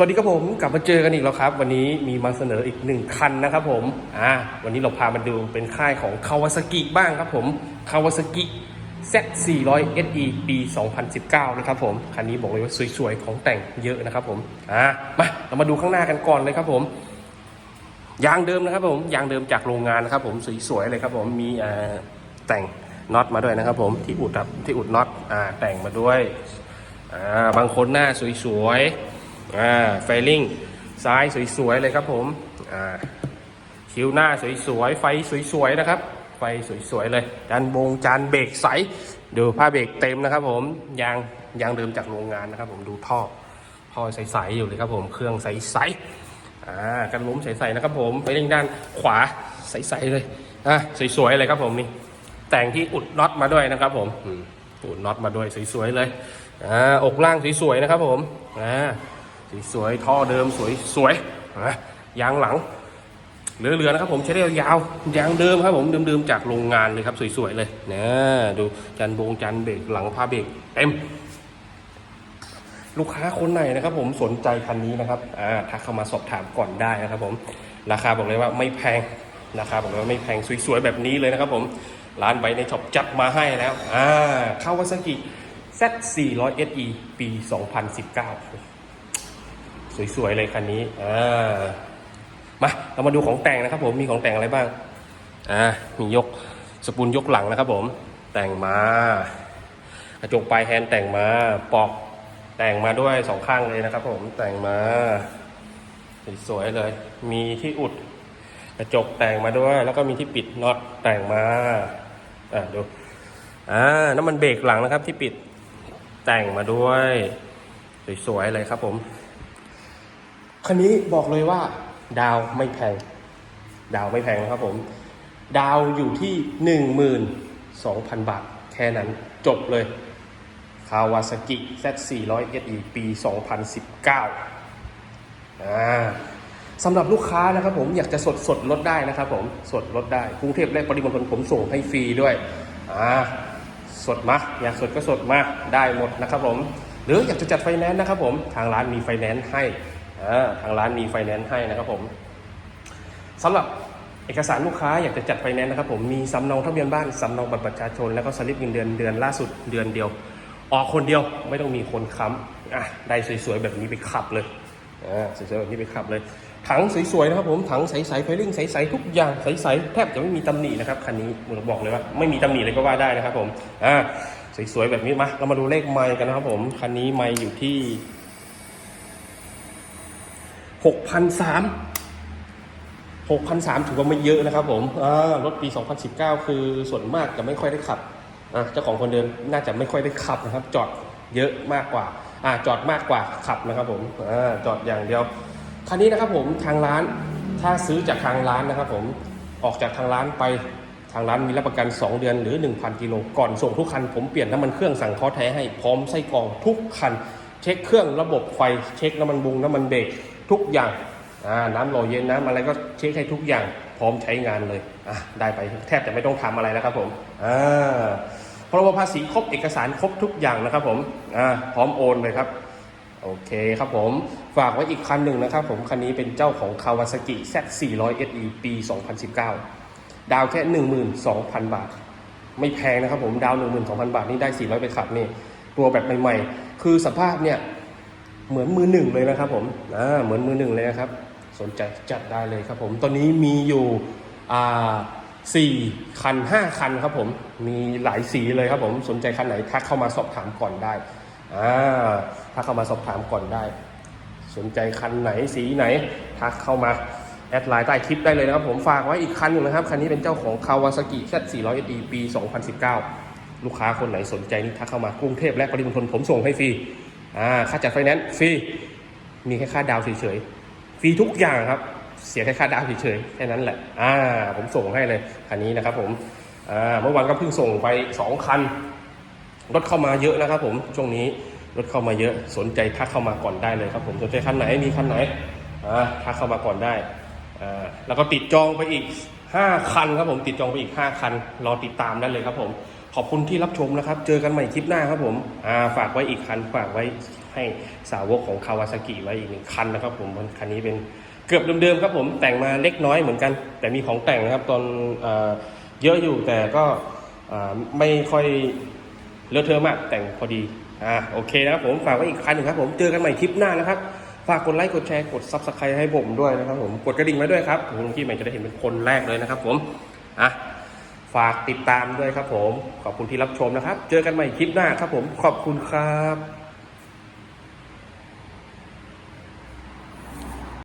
สวัสดีครับผมกลับมาเจอกันอีกแล้วครับ วันนี้มีมาเสนออีกหนึ่งคันนะครับผมอ่าวันนี้เราพามาดูเป็นค่ายของคาวาซากิบ้างครับผมคาวาซากิ Z 400 SE ปี 2019 นะครับผมคันนี้บอกเลยว่าสวยๆ ของแต่งเยอะนะครับผมอ่ามาเรามาดูข้างหน้ากันก่อนเลยครับผมยางเดิมนะครับผมยางเดิมจากโรงงานนะครับผมสวยๆเลยครับผมมีอ่าแต่งน็อตมาด้วยนะครับผมที่อุดครับที่อุดน็อตอ่าแต่งมาด้วยอ่าบางคนหน้าสวยๆ อ่าไฟลิ่งซ้ายสวยๆเลยครับผมอ่าคิ้วหน้าสวยๆไฟสวยๆนะครับไฟสวยๆเลยจานบงจานเบรกใสดูผ้าเบรกเต็มนะครับ ผมยางยางเดิมจากโรงงานนะครับ ผมดูท่อท่อใสๆอยู่เลยครับผมเครื่องใสๆอ่ากันล้มใสๆนะครับ ผมไปเล่นด้านขวาใสๆเลยอะสวยๆเลยครับผมนี่แต่งที่อุดน็อตมาด้วยนะครับ ผมอืมอุดน็อตมาด้วยสวยๆเลยอ่าอกล่างสวยๆนะครับ ผมอ่า สวยท่อเดิมสวยๆอะยางหลังเหลือๆนะครับผมใช้ได้ยาวยางเดิมครับผมเดิมๆจากโรงงานเลยครับสวยๆเลยนะดูจันบงจันเบรกหลังผ้าเบรกเต็ม ลูกค้าคนไหนนะครับ ผมสนใจคันนี้นะครับอ่าทักเข้ามาสอบถามก่อนได้นะครับ ผมราคาบอกเลยว่าไม่แพงราคาบอกเลยว่าไม่แพงสวยๆแบบนี้เลยนะครับ ผมร้านไบในช็อปจัดมาให้แล้วอ่าคาวาซากิ Z 400 SE ปี 2019 สวยๆเลยคันนี้อ่ามาเรามาดูของแต่งนะครับ ผมมีของแต่งอะไรบ้างอ่ามียกสปูลยกหลังนะครับ ผมแต่งมากระจกปลายแฮนด์แต่งมาปอกแต่งมาด้วยสองข้างเลยนะครับ ผมแต่งมาสวยๆเลย มีที่อุดกระจกแต่งมาด้วย แล้วก็มีที่ปิดน็อตแต่งมาอ่าดูอ่าน้ำมันเบรกหลังนะครับ ที่ปิดแต่งมาด้วย สวยๆเลยครับผม คันนี้บอกเลยว่า ดาวไม่แพง ดาวไม่แพงนะครับผม ดาวอยู่ที่หนึ่งหมื่นสองพันบาท แค่นั้นจบเลยคาวาซากิ Z 400 SE ปี 2019อ่าสำหรับลูกค้านะครับผมอยากจะสดสดลดได้นะครับผมสดลดได้กรุงเทพและปริมณฑลผมส่งให้ฟรีด้วยอ่าสดมาอยากสดก็สดมาได้หมดนะครับผม หรืออยากจะจัดไฟแนนซ์นะครับผมทางร้านมีไฟแนนซ์ให้ ทางร้านมีไฟแนนซ์ให้นะครับผมสำหรับเอกสารลูกค้าอยากจะจัดไฟแนนซ์นะครับผมมีสำเนาทะเบียนบ้านสำเนาบัตรประชาชน แล้วก็สลิปเงินเดือนเดือนล่าสุดเดือนเดียว ออกคนเดียวไม่ต้องมีคนค้ำอะได้สวยๆแบบนี้ไปขับเลยอ่าสวยๆแบบนี้ไปขับเลย ถังสวยๆนะครับผมถังใสๆไฟลิ่งใสๆทุกอย่างใสๆแทบจะไม่มีตำหนินะครับคันนี้ผมบอกเลยว่าไม่มีตำหนิเลยก็ว่าได้นะครับผมอ่าสวยๆแบบนี้มาเรามาดูเลขไมล์กันนะครับผมคันนี้ไมล์อยู่ที่ หกพันสาม6,003ถือว่าไม่เยอะนะครับผมอ่ารถปี 2019 คือส่วนมากจะไม่ค่อยได้ขับเจ้าของคนเดิมน่าจะไม่ค่อยได้ขับนะครับ จอดเยอะมากกว่าอจอดมากกว่าขับนะครับผมอจอดอย่างเดียว คันนี้นะครับผมทางร้านถ้าซื้อจากทางร้านนะครับผมออกจากทางร้านไปทางร้านมีรับประกัน 2 เดือนหรือ 1,000 กิโลก่อนส่งทุกคัน ผมเปลี่ยนน้ำมันเครื่องสั่งท้อแท้ให้พร้อมไส้กรองทุกคัน เช็คเครื่องระบบไฟเช็คน้ำมันบุงน้ำมันเบรก ทุกอย่างน้ำหล่อเย็นน้ำอะไรก็เช็คให้ทุกอย่างพร้อมใช้งานเลยได้ไปแทบจะไม่ต้องทำอะไรแล้วครับผมอ่าพรบภาษีครบเอกสารครบทุกอย่างนะครับผมพร้อมโอนเลยครับโอเคครับผมฝากไว้อีกคันหนึ่งนะครับผมคันนี้เป็นเจ้าของ Kawasaki Z 400 SE ปี 2019 ดาวแค่ 12,000 บาท ไม่แพงนะครับผมดาว 12,000 บาทนี่ได้ 400 ไปขับนี่ตัวแบบใหม่ๆ คือสภาพเนี่ย เหมือนมือหนึ่งเลยนะครับผมอ่าเหมือนมือหนึ่งเลยนะครับ สนใจจัดได้เลยครับผมตอนนี้มีอยู่อ่าสี่คันห้าคันครับผมมีหลายสีเลยครับผมสนใจคันไหนทักเข้ามาสอบถามก่อนได้อ่าทักเข้ามาสอบถามก่อนได้ สนใจคันไหนสีไหนทักเข้ามาแอดไลน์ใต้คลิปได้เลยนะครับผมฝากไว้อีกคันหนึ่งนะครับ คันนี้เป็นเจ้าของ Kawasaki Z 400 SE ปี 2019 ลูกค้าคนไหนสนใจนี่ทักเข้ามากรุงเทพและปริมณฑลผมส่งให้ฟรี อ่าค่าจัดไฟแนนซ์ฟรีมีแค่ค่าดาวน์เฉยๆฟรีทุกอย่างครับ เสียแค่ค่าดาวน์เฉยๆแค่นั้นแหละอ่าผมส่งให้เลยคันนี้นะครับผมอ่าเมื่อวานก็เพิ่งส่งไปสองคันรถเข้ามาเยอะนะครับผมช่วงนี้รถเข้ามาเยอะสนใจทักเข้ามาก่อนได้เลยครับผมสนใจคันไหนมีคันไหนอ่าทักเข้ามาก่อนได้อ่าแล้วก็ติดจองไปอีก 5 คันครับผมติดจองไปอีก 5 คันรอติดตามได้เลยครับผม อบคุณที่รับชมนะครับ เจอกันใหม่คลิปหน้าครับผมอ่าฝากไว้อีกคันฝากไว้ให้สาวกของคาวาซากิไว้อีกหนึ่งคันนะครับ ผมคันนี้เป็นเกือบเดิมๆครับผมแต่งมาเล็กน้อยเหมือนกัน แต่มีของแต่งนะครับตอนเอ่อเยอะอยู่แต่ก็อ่อไม่ค่อยเลอะเทอะมากแต่งพอดีอ่าโอเคนะครับผมฝากไว้อีกคันหนึ่งครับผมเจอกันใหม่คลิปหน้านะครับฝากกดไลค์กดแชร์กดซับสไครต์ให้ผมด้วยนะครับผมกดกระดิ่งไว้ด้วยครับผมที่ใหม่จะได้เห็นเป็นคนแรกเลยนะครับผมอะ ฝากติดตามด้วยครับผม ขอบคุณที่รับชมนะครับ เจอกันใหม่คลิปหน้าครับผม ขอบคุณครับ